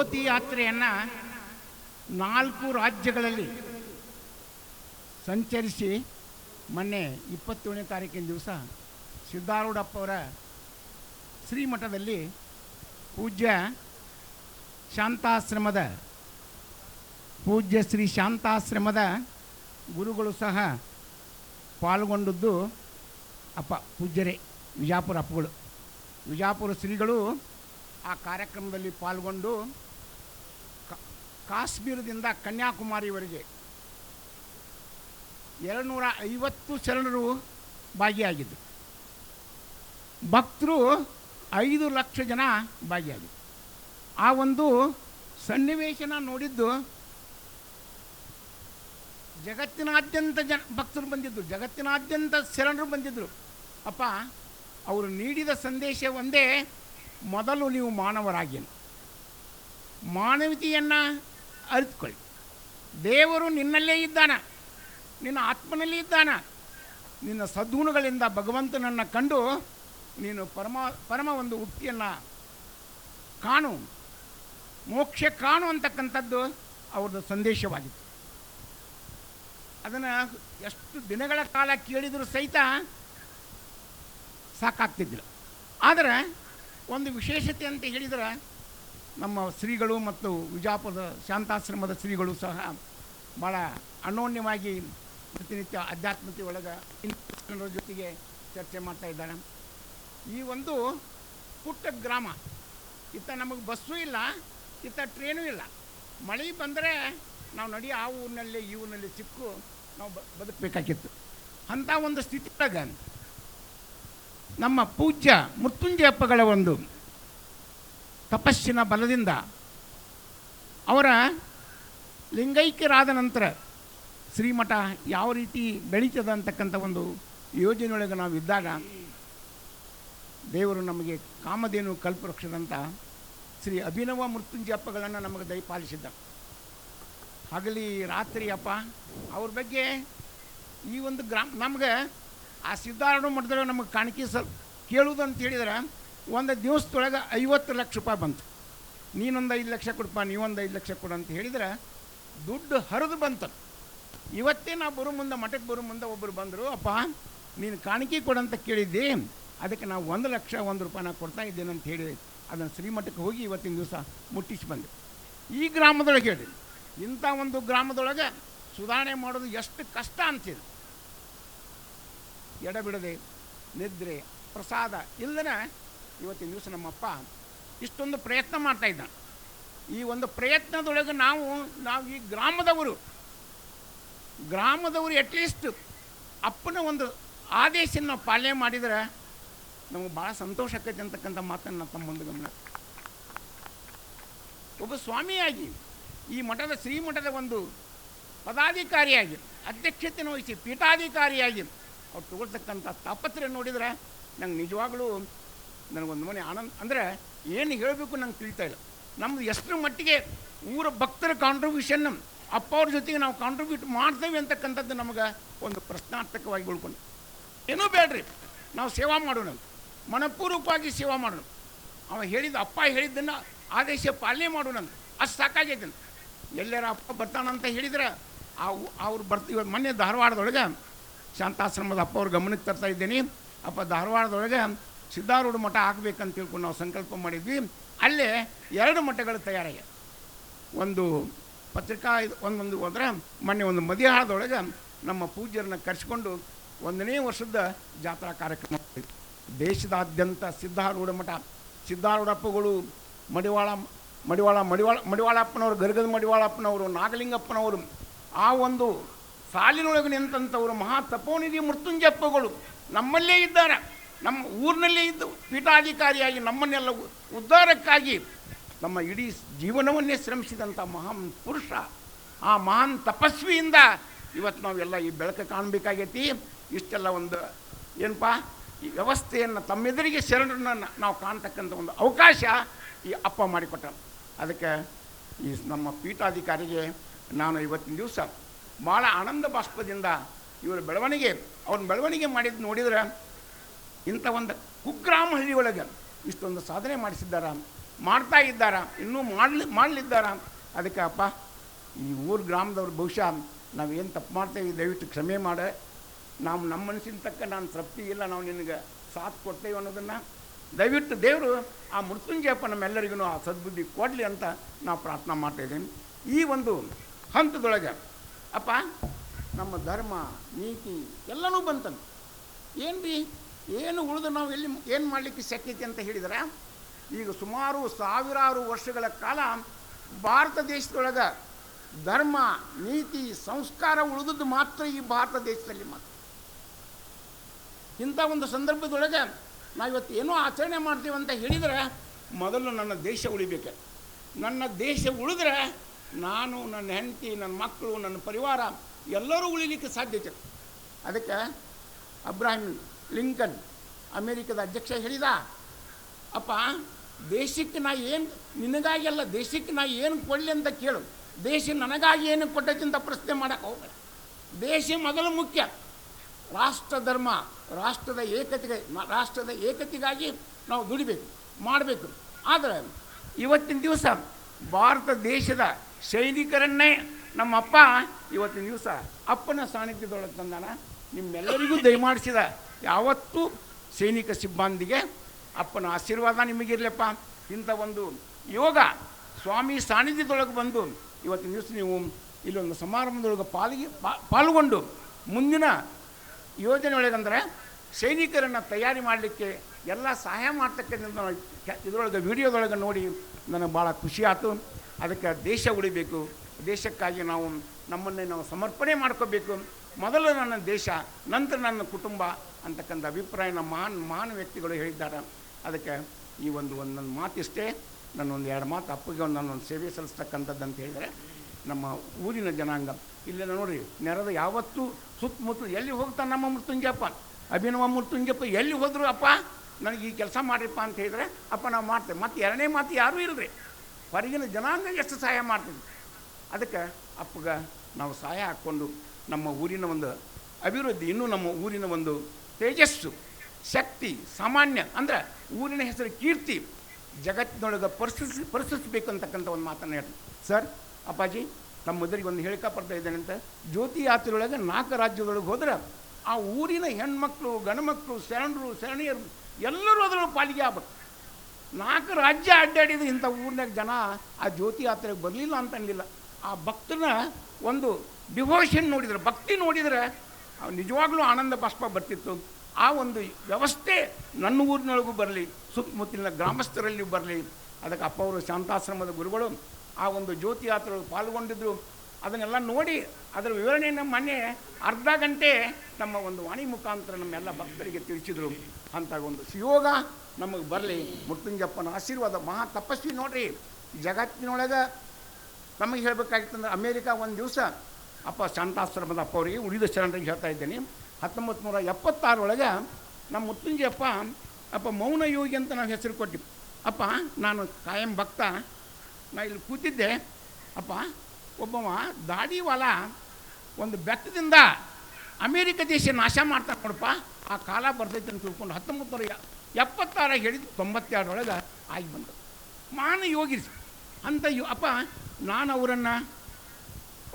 ಜ್ಯೋತಿ ಯಾತ್ರೆಯನ್ನು ನಾಲ್ಕು ರಾಜ್ಯಗಳಲ್ಲಿ ಸಂಚರಿಸಿ ಮೊನ್ನೆ ಇಪ್ಪತ್ತೇಳನೇ ತಾರೀಕಿನ ದಿವಸ ಸಿದ್ದಾರೂಢಪ್ಪವರ ಶ್ರೀಮಠದಲ್ಲಿ ಪೂಜ್ಯ ಶಾಂತಾಶ್ರಮದ, ಪೂಜ್ಯ ಶ್ರೀ ಶಾಂತಾಶ್ರಮದ ಗುರುಗಳು ಸಹ ಪಾಲ್ಗೊಂಡದ್ದು ಅಪ್ಪ ಪೂಜ್ಯರೇ, ವಿಜಾಪುರ ಅಪ್ಪಗಳು. ವಿಜಾಪುರ ಶ್ರೀಗಳು ಆ ಕಾರ್ಯಕ್ರಮದಲ್ಲಿ ಪಾಲ್ಗೊಂಡು ಕಾಶ್ಮೀರದಿಂದ ಕನ್ಯಾಕುಮಾರಿವರೆಗೆ ಎರಡುನೂರ ಐವತ್ತು ಶರಣರು ಭಾಗಿಯಾಗಿದ್ದರು ಭಕ್ತರು ಐದು ಲಕ್ಷ ಜನ ಭಾಗಿಯಾಗಿದ್ದರು ಆ ಒಂದು ಸನ್ನಿವೇಶನ ನೋಡಿದ್ದು ಜಗತ್ತಿನಾದ್ಯಂತ ಜನ ಭಕ್ತರು ಬಂದಿದ್ದರು ಜಗತ್ತಿನಾದ್ಯಂತ ಶರಣರು ಬಂದಿದ್ದರು ಅಪ್ಪ, ಅವರು ನೀಡಿದ ಸಂದೇಶ ಒಂದೇ, ಮೊದಲು ನೀವು ಮಾನವರಾಗಿ ಮಾನವೀಯತೆಯನ್ನು ಅರಿತುಕೊಳ್ಳಿ. ದೇವರು ನಿನ್ನಲ್ಲೇ ಇದ್ದಾನ. ನಿನ್ನ ಆತ್ಮನಲ್ಲಿ ಇದ್ದಾನ. ನಿನ್ನ ಸದ್ಗುಣಗಳಿಂದ ಭಗವಂತನನ್ನು ಕಂಡು ನೀನು ಪರಮ ಪರಮ ಒಂದು ಉಕ್ತಿಯನ್ನು ಕಾಣು. ಮೋಕ್ಷ ಕಾಣು ಅಂತಕ್ಕಂಥದ್ದು ಅವ್ರದ್ದು ಸಂದೇಶವಾಗಿತ್ತು. ಅದನ್ನು ಎಷ್ಟು ದಿನಗಳ ಕಾಲ ಕೇಳಿದರೂ ಸಹಿತ ಸಾಕಾಗ್ತಿದ್ದಿಲ್ಲ. ಆದರೆ ಒಂದು ವಿಶೇಷತೆ ಅಂತ ಹೇಳಿದರೆ ನಮ್ಮ ಶ್ರೀಗಳು ಮತ್ತು ವಿಜಾಪುರದ ಶಾಂತಾಶ್ರಮದ ಶ್ರೀಗಳು ಸಹ ಭಾಳ ಅನೋನ್ಯವಾಗಿ ಪ್ರತಿನಿತ್ಯ ಆಧ್ಯಾತ್ಮತೆ ಒಳಗೆ ಜನರ ಜೊತೆಗೆ ಚರ್ಚೆ ಮಾಡ್ತಾ ಇದ್ದಾರೆ. ಈ ಒಂದು ಪುಟ್ಟ ಗ್ರಾಮ, ಇತ್ತ ನಮಗೆ ಬಸ್ಸು ಇಲ್ಲ, ಇತ್ತ ಟ್ರೇನೂ ಇಲ್ಲ. ಮಳೆ ಬಂದರೆ ನಾವು ನಡಿ ಆ ಊರಿನಲ್ಲಿ, ಈ ಊರಿನಲ್ಲಿ ಸಿಕ್ಕು, ನಾವು ಬದುಕಬೇಕಾಗಿತ್ತು. ಅಂಥ ಒಂದು ಸ್ಥಿತಿ ಒಳಗೆ ನಮ್ಮ ಪೂಜ್ಯ ಮೃತ್ಯುಂಜಯಪ್ಪಗಳ ಒಂದು ತಪಸ್ಸಿನ ಬಲದಿಂದ ಅವರ ಲಿಂಗೈಕ್ಯರಾದ ನಂತರ ಶ್ರೀಮಠ ಯಾವ ರೀತಿ ಬೆಳೀತದ ಅಂತಕ್ಕಂಥ ಒಂದು ಯೋಜನೆಯೊಳಗೆ ನಾವು ಇದ್ದಾಗ ದೇವರು ನಮಗೆ ಕಾಮಧೇನು ಕಲ್ಪವೃಕ್ಷದಂಥ ಶ್ರೀ ಅಭಿನವ ಮೃತ್ಯುಂಜಯಪ್ಪಗಳನ್ನು ನಮಗೆ ದಯಪಾಲಿಸಿದ್ದ ಹಗಲಿ ರಾತ್ರಿ ಅಪ್ಪ, ಅವ್ರ ಬಗ್ಗೆ ಈ ಒಂದು ಗ್ರಾಮ ನಮ್ಗೆ ಆ ಸಿದ್ಧಾರಣ ಮಠದೊಳಗೆ ನಮಗೆ ಕಾಣಿಕೆ ಸಲ್ ಕೇಳುವುದು ಅಂತ ಹೇಳಿದ್ರೆ ಒಂದು ದಿವಸದೊಳಗೆ ಐವತ್ತು ಲಕ್ಷ ರೂಪಾಯಿ ಬಂತು. ನೀನೊಂದು ಐದು ಲಕ್ಷ ಕೊಡಪ್ಪ ನೀವೊಂದು ಐದು ಲಕ್ಷ ಕೊಡು ಅಂತ ಹೇಳಿದ್ರೆ ದುಡ್ಡು ಹರಿದು ಬಂತು. ಇವತ್ತೇ ನಾವು ಬರೋ ಮುಂದೆ ಮಠಕ್ಕೆ ಬರೋ ಮುಂದೆ ಒಬ್ಬರು ಬಂದರು, ಅಪ್ಪ, ನೀನು ಕಾಣಿಕೆ ಕೊಡಂತ ಕೇಳಿದ್ದಿ, ಅದಕ್ಕೆ ನಾವು ಒಂದು ಲಕ್ಷ, ಒಂದು ರೂಪಾಯಿ ನಾವು ಕೊಡ್ತಾ ಇದ್ದೇನೆ ಅಂತ ಹೇಳಿ ಅದನ್ನು ಶ್ರೀಮಠಕ್ಕೆ ಹೋಗಿ ಇವತ್ತಿನ ದಿವಸ ಮುಟ್ಟಿಸಿ ಬಂದೆ. ಈ ಗ್ರಾಮದೊಳಗೆ ಹೇಳಿ ಇಂಥ ಒಂದು ಗ್ರಾಮದೊಳಗೆ ಸುಧಾರಣೆ ಮಾಡೋದು ಎಷ್ಟು ಕಷ್ಟ ಅಂತಿದೆ. ಎಡಬಿಡದೆ ನಿದ್ರೆ, ಪ್ರಸಾದ ಇಲ್ಲದೇ ಇವತ್ತಿನ ದಿವಸ ನಮ್ಮಪ್ಪ ಇಷ್ಟೊಂದು ಪ್ರಯತ್ನ ಮಾಡ್ತಾ ಇದ್ದಾನೆ. ಈ ಒಂದು ಪ್ರಯತ್ನದೊಳಗೆ ನಾವು ನಾವು ಈ ಗ್ರಾಮದವರು ಗ್ರಾಮದವರು ಅಟ್ಲೀಸ್ಟ್ ಅಪ್ಪನ ಒಂದು ಆದೇಶ ನಾವು ಪಾಲನೆ ಮಾಡಿದರೆ ನಮಗೆ ಭಾಳ ಸಂತೋಷ ಆಕೈತೆ ಅಂತಕ್ಕಂಥ ಮಾತನ್ನು ನಾನು ತಮ್ಮ ಮುಂದೆ ಗಮನ ಒಬ್ಬ ಸ್ವಾಮಿಯಾಗಿ, ಈ ಮಠದ, ಶ್ರೀಮಠದ ಒಂದು ಪದಾಧಿಕಾರಿಯಾಗಿ, ಅಧ್ಯಕ್ಷತೆ ವಹಿಸಿ ಪೀಠಾಧಿಕಾರಿಯಾಗಿ ಅವ್ರು ತಗೊಳ್ತಕ್ಕಂಥ ತಾಪತ್ರೆ ನೋಡಿದರೆ ನಂಗೆ ನಿಜವಾಗ್ಲೂ ನನಗೊಂದು ಮನೆ ಆನಂದ, ಅಂದರೆ ಏನು ಹೇಳಬೇಕು ನಂಗೆ ತಿಳಿತಾ ಇಲ್ಲ. ನಮ್ಮದು ಎಷ್ಟರ ಮಟ್ಟಿಗೆ ಊರ ಭಕ್ತರ ಕಾಂಟ್ರಿಬ್ಯೂಷನ್ ಅಪ್ಪ ಅವ್ರ ಜೊತೆಗೆ ನಾವು ಕಾಂಟ್ರಿಬ್ಯೂಟ್ ಮಾಡ್ತೇವೆ ಅಂತಕ್ಕಂಥದ್ದು ನಮಗೆ ಒಂದು ಪ್ರಶ್ನಾರ್ಥಕವಾಗಿ ಉಳ್ಕೊಂಡು. ಏನೂ ಬೇಡ್ರಿ, ನಾವು ಸೇವಾ ಮಾಡೋಣ ಮನಪೂರ್ವಕವಾಗಿ ಸೇವಾ ಮಾಡೋಣ ಅವ ಹೇಳಿದ, ಅಪ್ಪ ಹೇಳಿದ್ದನ್ನು ಆದೇಶ ಪಾಲನೆ ಮಾಡೋಣ ಅಷ್ಟು ಸಾಕಾಗೈತೆ ಎಲ್ಲರ ಅಪ್ಪ ಬರ್ತಾನಂತ ಹೇಳಿದ್ರೆ ಆ ಅವ್ರು ಬರ್ತೀವಿ ಮೊನ್ನೆ ಧಾರವಾಡದೊಳಗೆ ಶಾಂತಾಶ್ರಮದ ಅಪ್ಪ ಅವ್ರ ಗಮನಕ್ಕೆ ತರ್ತಾ ಇದ್ದೀನಿ. ಅಪ್ಪ ಧಾರವಾಡದೊಳಗೆ ಸಿದ್ಧಾರೂಢ ಮಠ ಹಾಕಬೇಕಂತ ತಿಳ್ಕೊಂಡು ನಾವು ಸಂಕಲ್ಪ ಮಾಡಿದ್ವಿ. ಅಲ್ಲೇ ಎರಡು ಮಠಗಳು ತಯಾರಾಗ್ಯಾವ. ಒಂದು ಪತ್ರಿಕಾ ಇದು ಒಂದೊಂದು ಹೋದ್ರೆ ಮೊನ್ನೆ ಒಂದು ಮದಿಹಾಳದೊಳಗೆ ನಮ್ಮ ಪೂಜ್ಯರನ್ನ ಕರೆಸ್ಕೊಂಡು ಒಂದನೇ ವರ್ಷದ ಜಾತ್ರಾ ಕಾರ್ಯಕ್ರಮ. ದೇಶದಾದ್ಯಂತ ಸಿದ್ಧಾರೂಢ ಮಠ. ಸಿದ್ಧಾರೂಢಪ್ಪಗಳು ಮಡಿವಾಳ ಮಡಿವಾಳ ಮಡಿವಾಳ, ಮಡಿವಾಳಪ್ಪನವರು, ಗರ್ಗದ ಮಡಿವಾಳಪ್ಪನವರು, ನಾಗಲಿಂಗಪ್ಪನವರು, ಆ ಒಂದು ಸಾಲಿನೊಳಗೆ ನಿಂತಂಥವರು ಮಹಾ ತಪೋನಿಧಿ ಮೃತ್ಯುಂಜಪ್ಪಗಳು ನಮ್ಮಲ್ಲೇ ಇದ್ದಾರೆ. ನಮ್ಮ ಊರಿನಲ್ಲೇ ಇದ್ದು ಪೀಠಾಧಿಕಾರಿಯಾಗಿ ನಮ್ಮನ್ನೆಲ್ಲ ಉದ್ಧಾರಕ್ಕಾಗಿ ನಮ್ಮ ಇಡೀ ಜೀವನವನ್ನೇ ಶ್ರಮಿಸಿದಂಥ ಮಹಾನ್ ಪುರುಷ, ಆ ಮಹಾನ್ ತಪಸ್ವಿಯಿಂದ ಇವತ್ತು ನಾವೆಲ್ಲ ಈ ಬೆಳಕು ಕಾಣಬೇಕಾಗೈತಿ. ಇಷ್ಟೆಲ್ಲ ಒಂದು ಏನಪ್ಪ, ಈ ವ್ಯವಸ್ಥೆಯನ್ನು ತಮ್ಮೆದುರಿಗೆ ಶರಣರನ್ನ ನಾವು ಕಾಣ್ತಕ್ಕಂಥ ಒಂದು ಅವಕಾಶ ಈ ಅಪ್ಪ ಮಾಡಿಕೊಟ್ಟ ಅದಕ್ಕೆ ಈ ನಮ್ಮ ಪೀಠಾಧಿಕಾರಿಗೆ ನಾನು ಇವತ್ತಿನ ದಿವಸ ಭಾಳ ಆನಂದ ಬಾಷ್ಪದಿಂದ ಇವರ ಬೆಳವಣಿಗೆ ಅವ್ರ ಬೆಳವಣಿಗೆ ಮಾಡಿದ್ದು ನೋಡಿದ್ರೆ ಇಂಥ ಒಂದು ಕುಗ್ರಾಮ ಹಳ್ಳಿ ಒಳಗೆ ಇಷ್ಟೊಂದು ಸಾಧನೆ ಮಾಡಿಸಿದ್ದಾರ, ಮಾಡ್ತಾ ಇದ್ದಾರ, ಇನ್ನೂ ಮಾಡಲಿ, ಮಾಡಲಿದ್ದಾರ. ಅದಕ್ಕೆ ಅಪ್ಪ, ಈ ಊರು ಗ್ರಾಮದವ್ರು ಬಹುಶಃ ನಾವೇನು ತಪ್ಪು ಮಾಡ್ತೇವೆ, ದಯವಿಟ್ಟು ಕ್ಷಮೆ ಮಾಡ. ನಾವು ನಮ್ಮ ಮನಸ್ಸಿನ ತಕ್ಕ ನಾನು ತೃಪ್ತಿ ಇಲ್ಲ, ನಾವು ನಿನಗೆ ಸಾಥ್ ಕೊಡ್ತೇವೆ ಅನ್ನೋದನ್ನು ದಯವಿಟ್ಟು ದೇವರು ಆ ಮೃತ್ಯುಂಜಯಪ್ಪ ನಮ್ಮೆಲ್ಲರಿಗೂ ಆ ಸದ್ಬುದ್ಧಿ ಕೊಡಲಿ ಅಂತ ನಾವು ಪ್ರಾರ್ಥನೆ ಮಾಡ್ತಾ ಇದ್ದೀವಿ ಈ ಒಂದು ಹಂತದೊಳಗೆ ಅಪ್ಪ, ನಮ್ಮ ಧರ್ಮ, ನೀತಿ ಎಲ್ಲನೂ ಬಂತಂತ. ಏನು ರೀ ಏನು ಉಳಿದು ನಾವು ಎಲ್ಲಿ ಏನು ಮಾಡಲಿಕ್ಕೆ ಶಕ್ಯತೆ ಅಂತ ಹೇಳಿದರೆ? ಈಗ ಸುಮಾರು ಸಾವಿರಾರು ವರ್ಷಗಳ ಕಾಲ ಭಾರತ ದೇಶದೊಳಗೆ ಧರ್ಮ, ನೀತಿ, ಸಂಸ್ಕಾರ ಉಳಿದದ್ದು ಮಾತ್ರ ಈ ಭಾರತ ದೇಶದಲ್ಲಿ ಮಾತ್ರ. ಇಂಥ ಒಂದು ಸಂದರ್ಭದೊಳಗೆ ನಾವಿವತ್ತು ಏನೋ ಆಚರಣೆ ಮಾಡ್ತೀವಿ ಅಂತ ಹೇಳಿದರೆ ಮೊದಲು ನನ್ನ ದೇಶ ಉಳಿಬೇಕು. ನನ್ನ ದೇಶ ಉಳಿದ್ರೆ ನಾನು, ನನ್ನ ಹೆಂಡತಿ, ನನ್ನ ಮಕ್ಕಳು, ನನ್ನ ಪರಿವಾರ ಎಲ್ಲರೂ ಉಳಿಲಿಕ್ಕೆ ಸಾಧ್ಯತೆ. ಅದಕ್ಕೆ ಅಬ್ರಾಹಿಂ ಲಿಂಕನ್, ಅಮೇರಿಕದ ಅಧ್ಯಕ್ಷ ಹೇಳಿದ, ಅಪ್ಪ, ದೇಶಕ್ಕೆ ನಾ ಏನು, ನಿನಗಾಗಿ ಅಲ್ಲ, ದೇಶಕ್ಕೆ ನಾ ಏನು ಕೊಡಲಿ ಅಂತ ಕೇಳು. ದೇಶ ನನಗಾಗಿ ಏನು ಕೊಟ್ಟೈತಿ ಅಂತ ಪ್ರಶ್ನೆ ಮಾಡೋಕೆ ಹೋಗಬೇಡ. ದೇಶ ಮೊದಲು ಮುಖ್ಯ. ರಾಷ್ಟ್ರ ಧರ್ಮ, ರಾಷ್ಟ್ರದ ಏಕತೆಗೆ, ರಾಷ್ಟ್ರದ ಏಕತೆಗಾಗಿ ನಾವು ದುಡಿಬೇಕು, ಮಾಡಬೇಕು. ಆದರೆ ಇವತ್ತಿನ ದಿವಸ ಭಾರತ ದೇಶದ ಸೈನಿಕರನ್ನೇ ನಮ್ಮಪ್ಪ ಇವತ್ತಿನ ದಿವಸ ಅಪ್ಪನ ಸಾನ್ನಿಧ್ಯದೊಳಗೆ ತಂದಾನ. ನಿಮ್ಮೆಲ್ಲರಿಗೂ ದಯಮಾಡಿಸಿದ ಯಾವತ್ತೂ ಸೈನಿಕ ಸಿಬ್ಬಂದಿಗೆ ಅಪ್ಪನ ಆಶೀರ್ವಾದ ನಿಮಗಿರಲಪ್ಪ. ಇಂಥ ಒಂದು ಯೋಗ ಸ್ವಾಮಿ ಸಾನ್ನಿಧ್ಯದೊಳಗೆ ಬಂದು ಇವತ್ತಿನ ದಿವಸ ನೀವು ಇಲ್ಲೊಂದು ಸಮಾರಂಭದೊಳಗೆ ಪಾಲಿಗೆ ಪಾಲ್ಗೊಂಡು ಮುಂದಿನ ಯೋಜನೆ ಒಳಗಂದ್ರೆ ಸೈನಿಕರನ್ನು ತಯಾರಿ ಮಾಡಲಿಕ್ಕೆ ಎಲ್ಲ ಸಹಾಯ ಮಾಡ್ತಕ್ಕಂಥ ಇದರೊಳಗೆ ವಿಡಿಯೋದೊಳಗೆ ನೋಡಿ ನನಗೆ ಭಾಳ ಖುಷಿ ಆಯಿತು. ಅದಕ್ಕೆ ದೇಶ ಉಳಿಬೇಕು. ದೇಶಕ್ಕಾಗಿ ನಾವು ನಮ್ಮನ್ನೇ ನಾವು ಸಮರ್ಪಣೆ ಮಾಡ್ಕೋಬೇಕು. ಮೊದಲು ನನ್ನ ದೇಶ, ನಂತರ ನನ್ನ ಕುಟುಂಬ ಅಂತಕ್ಕಂಥ ಅಭಿಪ್ರಾಯನ ಮಹಾನ್ ಮಹಾನ್ ವ್ಯಕ್ತಿಗಳು ಹೇಳಿದ್ದಾರೆ. ಅದಕ್ಕೆ ಈ ಒಂದು ಒಂದೊಂದು ಮಾತಿಷ್ಟೇ. ನನ್ನೊಂದು ಎರಡು ಮಾತು ಅಪ್ಪಗೆ, ಒಂದು ನನ್ನೊಂದು ಸೇವೆ ಸಲ್ಲಿಸ್ತಕ್ಕಂಥದ್ದು ಅಂತ ಹೇಳಿದರೆ, ನಮ್ಮ ಊರಿನ ಜನಾಂಗ, ಇಲ್ಲಿ ನೋಡ್ರಿ, ನೆರೆದ ಯಾವತ್ತೂ ಸುತ್ತಮುತ್ತಲು ಎಲ್ಲಿ ಹೋಗ್ತಾನೆ ನಮ್ಮ ಮೃತ್ಯುಂಜಯಪ್ಪ? ಅಭಿನವ ಮೃತ್ಯುಂಜಯಪ್ಪ ಎಲ್ಲಿ ಹೋದ್ರು ಅಪ್ಪ? ನನಗೆ ಈ ಕೆಲಸ ಮಾಡ್ರಿಪ್ಪ ಅಂತ ಹೇಳಿದ್ರೆ, ಅಪ್ಪ ನಾವು ಮಾಡ್ತೇವೆ. ಮತ್ತು ಎರಡನೇ ಮಾತು ಯಾರೂ ಇಲ್ಲರಿ ಹೊರಗಿನ ಜನಾಂಗ ಎಷ್ಟು ಸಹಾಯ ಮಾಡ್ತೀವಿ ಅದಕ್ಕೆ ಅಪ್ಪಗ ನಾವು ಸಹಾಯ ಹಾಕ್ಕೊಂಡು ನಮ್ಮ ಊರಿನ ಒಂದು ಅಭಿವೃದ್ಧಿ, ಇನ್ನೂ ನಮ್ಮ ಊರಿನ ಒಂದು ತೇಜಸ್ಸು, ಶಕ್ತಿ, ಸಾಮಾನ್ಯ, ಅಂದರೆ ಊರಿನ ಹೆಸರು ಕೀರ್ತಿ, ಜಗತ್ತಿನೊಳಗೆ ಪರಿಸ್ಥಿತಿ ಪರಿಸ್ಥಿಸಬೇಕು ಅಂತಕ್ಕಂಥ ಒಂದು ಮಾತನ್ನು ಹೇಳ್ತೀನಿ. ಸರ್, ಅಪ್ಪಾಜಿ ತಮ್ಮ ಮೊದಲಿಗೆ ಒಂದು ಹೇಳಿಕೆ ಬರ್ತಾ ಇದ್ದೇನೆ ಅಂತ. ಜ್ಯೋತಿ ಯಾತ್ರೆಯೊಳಗೆ ನಾಲ್ಕು ರಾಜ್ಯದೊಳಗೆ ಹೋದ್ರೆ ಆ ಊರಿನ ಹೆಣ್ಮಕ್ಳು ಮಕ್ಕಳು ಶರಣರು ಶರಣಿಯರು ಎಲ್ಲರೂ ಅದರೊಳಗೆ ಪಾಲಿಗೆ ಆಗ್ಬೇಕು. ನಾಲ್ಕು ರಾಜ್ಯ ಅಡ್ಡಾಡಿದ ಇಂಥ ಊರಿನಾಗ ಜನ ಆ ಜ್ಯೋತಿ ಯಾತ್ರೆಗೆ ಬರಲಿಲ್ಲ ಅಂತ ಅನ್ನಲಿಲ್ಲ ಆ ಭಕ್ತನ ಒಂದು ಡಿವೋಷನ್ ನೋಡಿದರೆ, ಭಕ್ತಿ ನೋಡಿದರೆ ನಿಜವಾಗ್ಲೂ ಆನಂದ ಬಾಷ್ಪ ಬರ್ತಿತ್ತು. ಆ ಒಂದು ವ್ಯವಸ್ಥೆ ನನ್ನ ಊರಿನೊಳಗೂ ಬರಲಿ, ಸುತ್ತಮುತ್ತಲಿನ ಗ್ರಾಮಸ್ಥರಲ್ಲಿ ಬರಲಿ, ಅದಕ್ಕೆ ಅಪ್ಪ ಅವರು ಶಾಂತಾಶ್ರಮದ ಗುರುಗಳು ಆ ಒಂದು ಜ್ಯೋತಿ ಯಾತ್ರೆಗಳು ಪಾಲ್ಗೊಂಡಿದ್ದರು ಅದನ್ನೆಲ್ಲ ನೋಡಿ, ಅದರ ವಿವರಣೆಯನ್ನು ಮೊನ್ನೆ ಅರ್ಧ ಗಂಟೆ ನಮ್ಮ ಒಂದು ವಾಣಿ ಮುಖಾಂತರ ನಮ್ಮೆಲ್ಲ ಭಕ್ತರಿಗೆ ತಿಳಿಸಿದರು. ಅಂತ ಒಂದು ಸುಯೋಗ ನಮಗೆ ಬರಲಿ. ಮುತ್ತುಂಜಪ್ಪನ ಆಶೀರ್ವಾದ, ಮಹಾ ತಪಸ್ವಿ ನೋಡ್ರಿ. ಜಗತ್ತಿನೊಳಗೆ ನಮಗೆ ಹೇಳಬೇಕಾಗಿತ್ತಂದ್ರೆ ಅಮೇರಿಕಾ ಒಂದು ದಿವಸ ಅಪ್ಪ ಶಾಂತಾಶ್ರಮದ ಅಪ್ಪ ಅವರಿಗೆ ಉಳಿದ ಶರಣರಿಗೆ ಹೇಳ್ತಾ ಇದ್ದೇನೆ. ಹತ್ತೊಂಬತ್ತು ನೂರ ಎಪ್ಪತ್ತಾರೊಳಗೆ ನಮ್ಮ ಮುತ್ತುಂಜಿಯಪ್ಪ ಅಪ್ಪ ಮೌನ ಯೋಗಿ ಅಂತ ನಾವು ಹೆಸರು ಕೊಟ್ಟಿವಿ ಅಪ್ಪ, ನಾನು ಕಾಯಂ ಭಕ್ತ. ನಾ ಇಲ್ಲಿ ಕೂತಿದ್ದೆ. ಅಪ್ಪ, ಒಬ್ಬವ ದಾಡಿವಾಲ ಒಂದು ಬೆಟ್ಟದಿಂದ ಅಮೇರಿಕ ದೇಶ ನಾಶ ಮಾಡ್ತಾ ನೋಡಪ್ಪ. ಆ ಕಾಲ ಬರ್ತೈತೆ ಅಂತ ತಿಳ್ಕೊಂಡು ಹತ್ತೊಂಬತ್ತು ನೂರ ಎಪ್ಪತ್ತಾರ ಹೇಳಿದ್ದು ತೊಂಬತ್ತೆರಡರೊಳಗೆ ಆಗಿ ಬಂದು ಮಾನ ಯೋಗಿ ಅಂತ ಯೋ ಅಪ್ಪ, ನಾನು ಅವರನ್ನು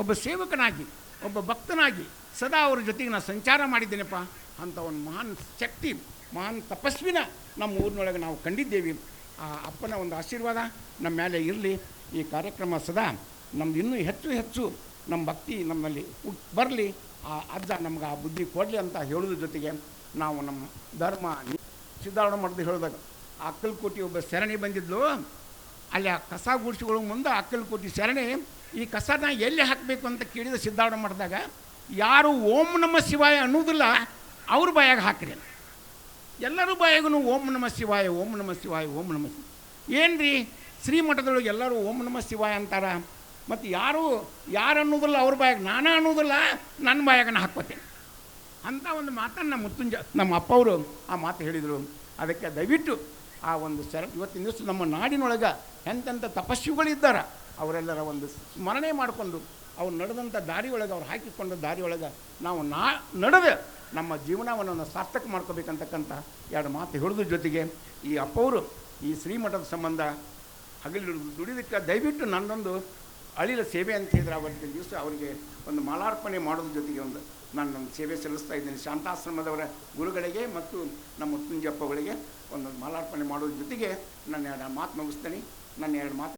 ಒಬ್ಬ ಸೇವಕನಾಗಿ, ಒಬ್ಬ ಭಕ್ತನಾಗಿ ಸದಾ ಅವ್ರ ಜೊತೆಗೆ ನಾನು ಸಂಚಾರ ಮಾಡಿದ್ದೇನೆಪ್ಪ ಅಂತ ಒಂದು ಮಹಾನ್ ಶಕ್ತಿ, ಮಹಾನ್ ತಪಸ್ವಿನ ನಮ್ಮ ಊರಿನೊಳಗೆ ನಾವು ಕಂಡಿದ್ದೇವೆ. ಆ ಅಪ್ಪನ ಒಂದು ಆಶೀರ್ವಾದ ನಮ್ಮ ಮೇಲೆ ಇರಲಿ. ಈ ಕಾರ್ಯಕ್ರಮ ಸದಾ ನಮ್ದು ಇನ್ನೂ ಹೆಚ್ಚು ಹೆಚ್ಚು ನಮ್ಮ ಭಕ್ತಿ ನಮ್ಮಲ್ಲಿ ಬರಲಿ. ಆ ಅಜ್ಜ ನಮ್ಗೆ ಆ ಬುದ್ಧಿ ಕೊಡಲಿ ಅಂತ ಹೇಳೋದ್ರ ಜೊತೆಗೆ ನಾವು ನಮ್ಮ ಧರ್ಮ ಸಿದ್ಧಾರಣ ಮಾಡಿದ್ರು ಹೇಳಿದಾಗ ಅಕ್ಕಲಕೋಟಿ ಒಬ್ಬ ಸರಣಿ ಬಂದಿದ್ಲು. ಅಲ್ಲಿ ಆ ಕಸ ಗುಡಿಸಿಗಳ ಮುಂದೆ ಅಕ್ಕಲಕೋಟಿ ಶರಣೆ ಈ ಕಸನ ಎಲ್ಲಿ ಹಾಕಬೇಕು ಅಂತ ಕೇಳಿದ ಸಿದ್ಧಾರ್ಥ ಮಾಡಿದಾಗ ಯಾರು ಓಂ ನಮ ಶಿವಾಯ ಅನ್ನೋದಿಲ್ಲ ಅವ್ರ ಬಾಯಾಗ ಹಾಕ್ರಿ ಎಲ್ಲರೂ ಬಾಯಾಗೂ ಓಂ ನಮ ಶಿವಾಯ, ಓಂ ನಮ ಶಿವಾಯ, ಓಂ ನಮ ಏನು ರೀ ಶ್ರೀಮಠದೊಳಗೆ ಎಲ್ಲರೂ ಓಂ ನಮ ಶಿವಾಯ ಅಂತಾರ. ಮತ್ತು ಯಾರು ಯಾರು ಅನ್ನೋದಿಲ್ಲ ಅವ್ರ ಬಾಯಾಗ, ನಾನೇ ಅನ್ನೋದಿಲ್ಲ ನನ್ನ ಬಾಯಾಗನ ಹಾಕ್ಕೋತೇನೆ. ಅಂತ ಒಂದು ಮಾತನ್ನು ನಮ್ಮ ಮುತ್ತುಂಜ, ನಮ್ಮ ಅಪ್ಪ ಅವರು ಆ ಮಾತು ಹೇಳಿದರು. ಅದಕ್ಕೆ ದಯವಿಟ್ಟು ಆ ಒಂದು ಸರ, ಇವತ್ತಿನ ದಿವಸ ನಮ್ಮ ನಾಡಿನೊಳಗೆ ಎಂತೆಂಥ ತಪಸ್ವಿಗಳಿದ್ದಾರೆ. ಅವರೆಲ್ಲರ ಒಂದು ಸ್ಮರಣೆ ಮಾಡಿಕೊಂಡು ಅವ್ರು ನಡೆದಂಥ ದಾರಿಯೊಳಗೆ ಅವ್ರು ಹಾಕಿಕೊಂಡ ದಾರಿಯೊಳಗೆ ನಾವು ನಾ ನಡೆದ ನಮ್ಮ ಜೀವನವನ್ನು ಸಾರ್ಥಕ ಮಾಡ್ಕೋಬೇಕಂತಕ್ಕಂಥ ಎರಡು ಮಾತು ಹಿಡಿದ ಜೊತೆಗೆ ಈ ಅಪ್ಪವರು ಈ ಶ್ರೀಮಠದ ಸಂಬಂಧ ಹಗಲು ದುಡಿದಕ್ಕೆ ದಯವಿಟ್ಟು ನನ್ನೊಂದು ಅಳಿಲ ಸೇವೆ ಅಂತ ಹೇಳಿದ್ರೆ ಅವತ್ತಿನ ದಿವಸ ಅವರಿಗೆ ಒಂದು ಮಾಲಾರ್ಪಣೆ ಮಾಡೋದ್ರ ಜೊತೆಗೆ ಒಂದು ನಾನು ನನ್ನ ಸೇವೆ ಸಲ್ಲಿಸ್ತಾ ಇದ್ದೀನಿ. ಶಾಂತಾಶ್ರಮದವರ ಗುರುಗಳಿಗೆ ಮತ್ತು ನಮ್ಮ ತುಂಜಪ್ಪಗಳಿಗೆ ಒಂದು ಮಾಲಾರ್ಪಣೆ ಮಾಡೋದ್ರ ಜೊತೆಗೆ ನನ್ನ ಎರಡು ಮಾತು ಮುಗಿಸ್ತೇನೆ. ನನ್ನ ಎರಡು ಮಾತು